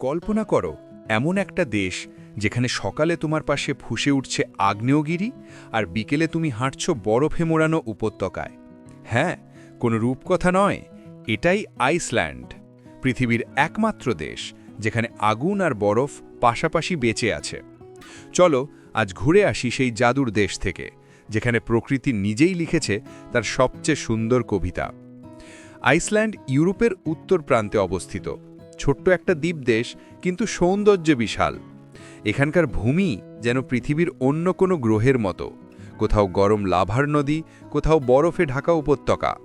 কল্পনা করো, এমন একটা দেশ যেখানে সকালে তোমার পাশে ফুসে উঠছে আগ্নেয়গিরি আর বিকেলে তুমি হাঁটছ বরফে মোড়ানো উপত্যকায়। হ্যাঁ কোনো রূপকথা নয়, এটাই আইসল্যান্ড, পৃথিবীর একমাত্র দেশ যেখানে আগুন আর বরফ পাশাপাশি বেঁচে আছে। চলো, আজ ঘুরে আসি সেই জাদুর দেশ থেকে, যেখানে প্রকৃতি নিজেই লিখেছে তার সবচেয়ে সুন্দর কবিতা। আইসল্যান্ড ইউরোপের উত্তর প্রান্তে অবস্থিত। ছোট্ট একটা দ্বীপ দেশ কিন্তু সৌন্দর্যে বিশাল। এখানকার ভূমি যেন পৃথিবীর অন্য কোনো গ্রহের মতো। কোথাও গরম লাভার নদী, কোথাও বরফে ঢাকা উপত্যকা।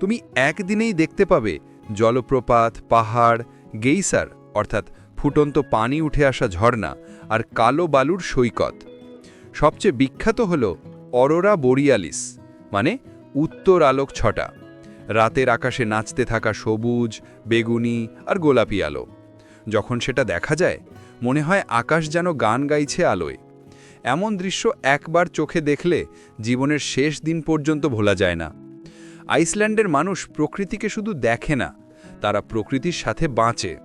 তুমি একদিনেই দেখতে পাবে জলপ্রপাত, পাহাড়, গেইসার, অর্থাৎ ফুটন্ত পানি উঠে আসা ঝর্ণা আর কালো বালুর সৈকত। সবচেয়ে বিখ্যাত হল অরোরা বোরিয়ালিস মানে উত্তর আলোক ছটা। রাতের আকাশে নাচতে থাকা সবুজ, বেগুনি আর গোলাপি আলো। যখন সেটা দেখা যায়, মনে হয় আকাশ যেন গান গাইছে আলোয়। এমন দৃশ্য একবার চোখে দেখলে জীবনের শেষ দিন পর্যন্ত ভোলা যায় না। আইসল্যান্ডের মানুষ প্রকৃতিকে শুধু দেখে না, তারা প্রকৃতির সাথে বাঁচে।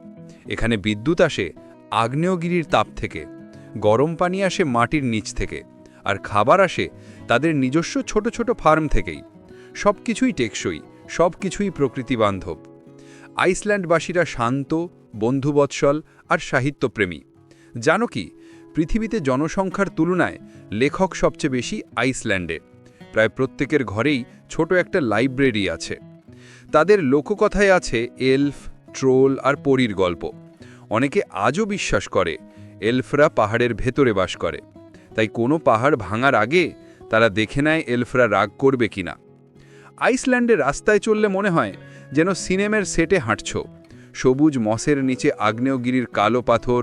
এখানে বিদ্যুৎ আসে আগ্নেয়গিরির তাপ থেকে, গরম পানি আসে মাটির নিচ থেকে, আর খাবার আসে তাদের নিজস্ব ছোট ছোট ফার্ম থেকেই। সব কিছুই টেকসই সব কিছুই প্রকৃতিবান্ধব। আইসল্যান্ডবাসীরা শান্ত, বন্ধুবৎসল আর সাহিত্যপ্রেমী। জানো কি, পৃথিবীতে জনসংখ্যার তুলনায় লেখক সবচেয়ে বেশি আইসল্যান্ডে। প্রায় প্রত্যেকের ঘরেই ছোট একটা লাইব্রেরি আছে। তাদের লোককথায় আছে এলফ, ট্রোল আর পরীর গল্প। অনেকে আজও বিশ্বাস করে, এলফরা পাহাড়ের ভেতরে বাস করে। তাই কোনো পাহাড় ভাঙার আগে তারা দেখে নেয় এলফরা রাগ করবে কিনা। আইসল্যান্ডে রাস্তায় চললে মনে হয় যেন সিনেমের সেটে হাঁটছ। সবুজ মসের নিচে আগ্নেয়গিরির কালো পাথর,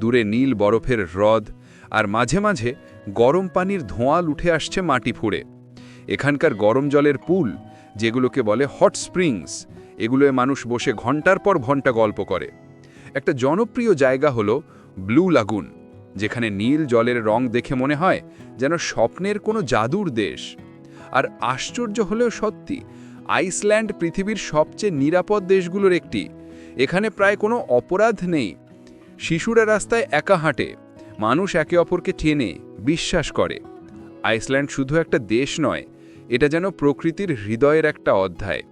দূরে নীল বরফের হ্রদ, আর মাঝে মাঝে গরম পানির ধোঁয়াল উঠে আসছে মাটি ফুঁড়ে। এখানকার গরম জলের পুল, যেগুলোকে বলে হট স্প্রিংস, এগুলোয় মানুষ বসে ঘণ্টার পর ঘণ্টা গল্প করে। একটা জনপ্রিয় জায়গা হলো ব্লু লাগুন, যেখানে নীল জলের রং দেখে মনে হয় যেন স্বপ্নের কোনো জাদুর দেশ। আর আশ্চর্য হলেও সত্যি, আইসল্যান্ড পৃথিবীর সবচেয়ে নিরাপদ দেশগুলোর একটি। এখানে প্রায় কোনো অপরাধ নেই। শিশুরা রাস্তায় একা হাঁটে, মানুষ একে অপরকে টেনে বিশ্বাস করে। আইসল্যান্ড শুধু একটা দেশ নয়, এটা যেন প্রকৃতির হৃদয়ের একটা অধ্যায়।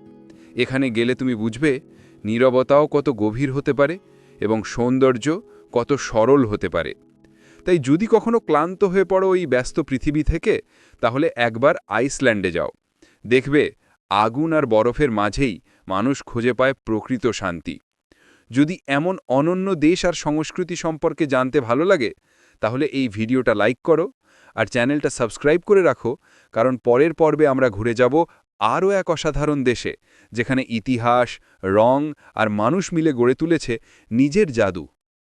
এখানে গেলে তুমি বুঝবে, নীরবতাও কত গভীর হতে পারে এবং সৌন্দর্য কত সরল হতে পারে। তাই যদি কখনো ক্লান্ত হয়ে পড়ো এই ব্যস্ত পৃথিবী থেকে, তাহলে একবার আইসল্যান্ডে যাও। দেখবে আগুন আর বরফের মাঝেই মানুষ খুঁজে পায় প্রকৃত শান্তি। যদি এমন অনন্য দেশ আর সংস্কৃতি সম্পর্কে জানতে ভালো লাগে, তাহলে এই ভিডিওটা লাইক করো আর চ্যানেলটা সাবস্ক্রাইব করে রাখো, কারণ পরের পর্বে আমরা ঘুরে যাব আরও এক অসাধারণ দেশে, যেখানে ইতিহাস, রং আর মানুষ মিলে গড়ে তুলেছে নিজের জাদু।